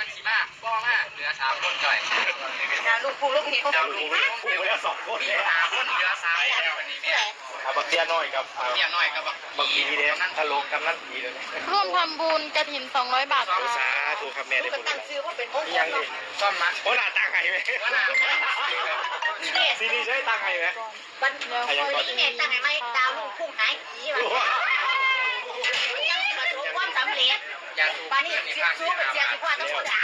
อสามคนจ่อยดาวลูกปูลูกหิวดาวลูกพูดไปแล้วสองคนมีแล้วสามคนเหลือสามคนวันนี้เนี่ยเอาบักเตี้ยน้อยกับเอาเมียน้อยกับบักบักผีเด้ทะลงกำนันผีเลยร่วมทำบุญกระถิน200บาทโอ้ค่ะสาธุครับแม่ได้ก็บุญตั้งชื่อว่าเป็นมงคยัลงดิซ่อมมาโอ้หน้าตั้งไงไหมว่าหนาซีดีใช้ตั้งไงไหมบันนี้แม่ตั้งให้ไหมดาวลูกพุ่งหายผีว่ะยัง สิมาดูความสำเร็จยาสูบปานนี้เสียชู้กับเสียที่พ่อต้องพูดด่า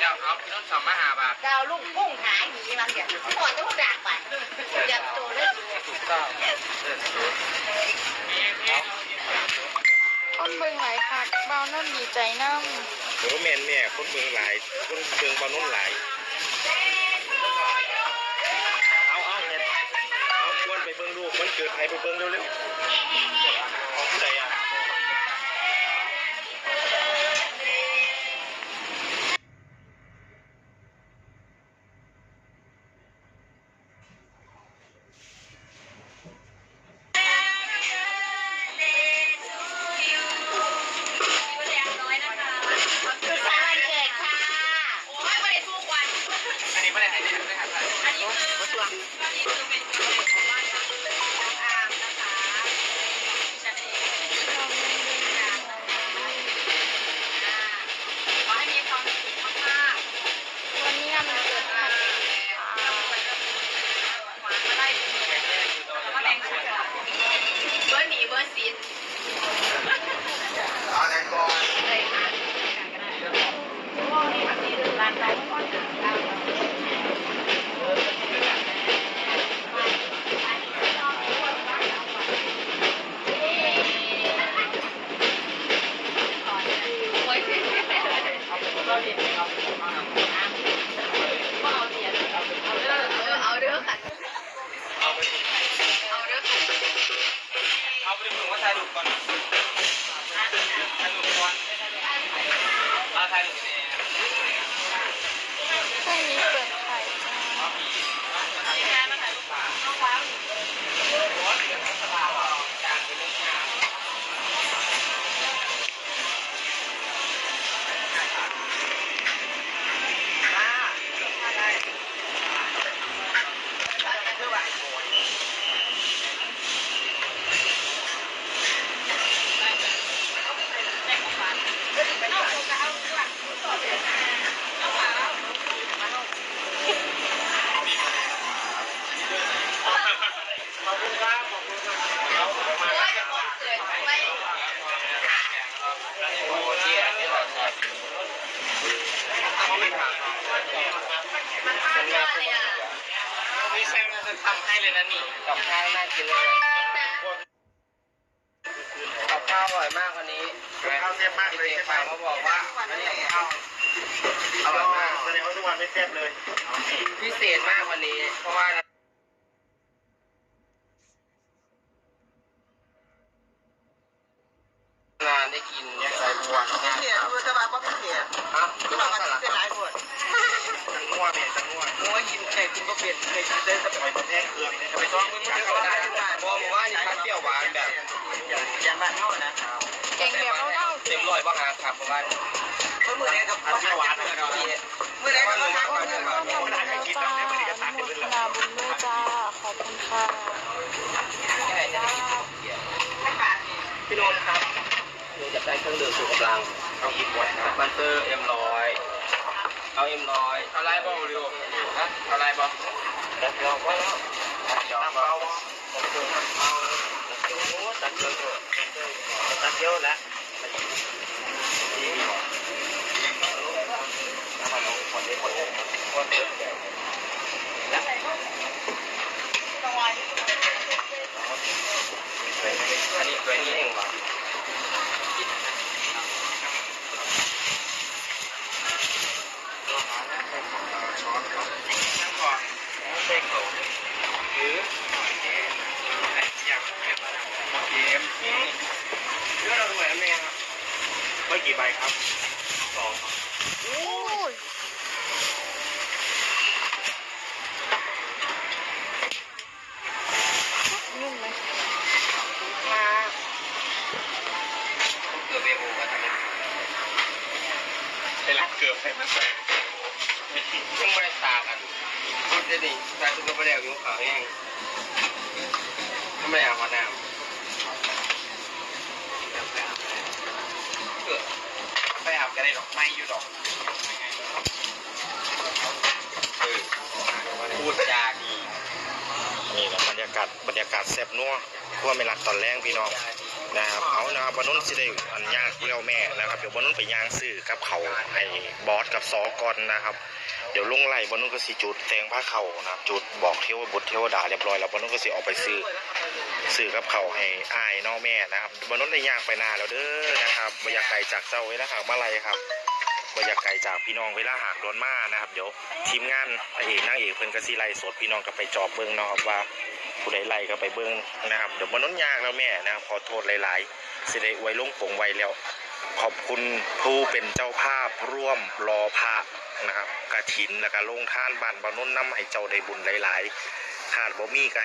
แล้วเอาพี่น้องสองมาหาบาทดาวลูกพุ่งหายผีมันเดี๋ยวพ่อต้องพูดด่าไปอย่าโตเลยถูกต้องคนเบิ่งหลายคักเบานั่นดีใจน้ำโอ้แม่นแม่คนเมืองหลายคนเมืองบอลนุ่นหลายเอาเอาเห็นเอาชวนไปเบิ่งลูกมันเกิดใครไปเบิ่งเร็วๆของผู้ใดอะ ถ่ายรูปก่อนถ่ายรูปก่อนเอาถ่ายรูปเนี่ย พรุ่งนี้เปิดขายจ้า จะทำให้เลยนะนี่กับข้าวน่ากินเลยกับข้าวอร่อยมากวันนี้ข้าวแซ่บมากเลยใช่ไหมเขาบอกว่าอันนี้ข้าวอร่อยมากแสดงว่าทุกวันไม่แซ่บเลย พิเศษมากวันนี้ เพราะว่านานได้กินเนี่ยใส่บัวพิเศษมือสบายก็พิเศษฮะทุกวันก็พิเศษหลายคนจั วโอ้ยกินไก่กินก็เปลี่ยนเคยกินได้แต่ไปประเทศเครื่องนี่ไปซ้อมมึงไม่ได้เพราะผมว่านี่คัดเปรี้ยวหวานแบบยันบ้านเท่านะเก่งแบบเล่าๆเต็มร้อยบ้างครับผมว่าณเมื่อมือแรกกับอันนี้ยวหวานนะครับกี้มือแรกกับร่วมทำบุญร่วมทำบุญแล้วจ้าอนุโมทนาบุญด้วยจ้าขอบคุณค่ะที่ไหนจะได้กินพี่นนท์ครับหนูจะได้เครื่องดื่มชูกำลังเอาอีกวันครับมันเตอร์เอ็มร้อย เอาเอ็มร้อยเอาไรบ้างเร็วนะเอาไรบ้างแล้วเราก็แล้วจอน้ำเปล่าเดี๋ยวเจอน้ำเปล่าโอ้ตัดเยอะตัดเยอะแล้วดีน้ำมันลงคนได้คนเลยคนเดียว อันนี้ตัวนี้เองวะ น้ำก่อนเช็คเขาหรืออยากเก็บเกมเรื่องเราเหมือนแม่ครับไม่กี่ใบครับสองอู้ยนุ่มไหมเกือบเบโบก็ทำได้ไปรับเกือบให้มันใส่เยังไม่ได้ตากันพูดได้ดิตาตัวไปแล้อยู่ขาวแห้งไม่ได้อาบน้ำเออไปอาบกันได้ดอกไม่อยู่ดอกเออพูดจาดีนี่นะบรรยากาศบรรยากาศแซ่บนัวคั่วไม่รักตอนแรงพี่น้อง นะครับเอานะครับวันนู้นสิได้อันยางเลี้ยวแม่นะครับเดี๋ยววันนู้นไปย่างซื้อกับเขาวให้บอสกับซอกอนนะครับ เดี๋ยวลุงไล่วันนู้นก็สิจุดแตงผ้าเขานะครับจุดบอกเทวบุตรเทวดาเรียบร้อยแล้ววันนู้นก็สิออกไปซื้อซื้อกับเขาให้อายน้องแม่นะครับวันนู้นได้ย่างไปนาแล้วเด้อนะครับบรรยากาศจากเจ้าไว้นะหากมาไรครับบรรยากาศจากพี่น้องเวลาหากโดนมานะครับ เดี๋ยวทีมงานพระเอกนางเอกเพิ่นก็สิไล่สดพี่น้องก็ไปจอบเบิ้งเนาะครับว่า ผู้ใดไล่ก็ไปเบิ้งนะครับเดี๋ยวมันน้นยากแล้วแม่นะครับขอโทษหลายๆสิได้ไว้ลงปงไว้แล้ว ขอบคุณผู้เป็นเจ้าภาพร่วมรอพระนะครับกระถินแล้วก็ลงท่านบ้านบานนนน้ำให้เจ้าได้บุญหลายๆขาดบ่มีก็ให้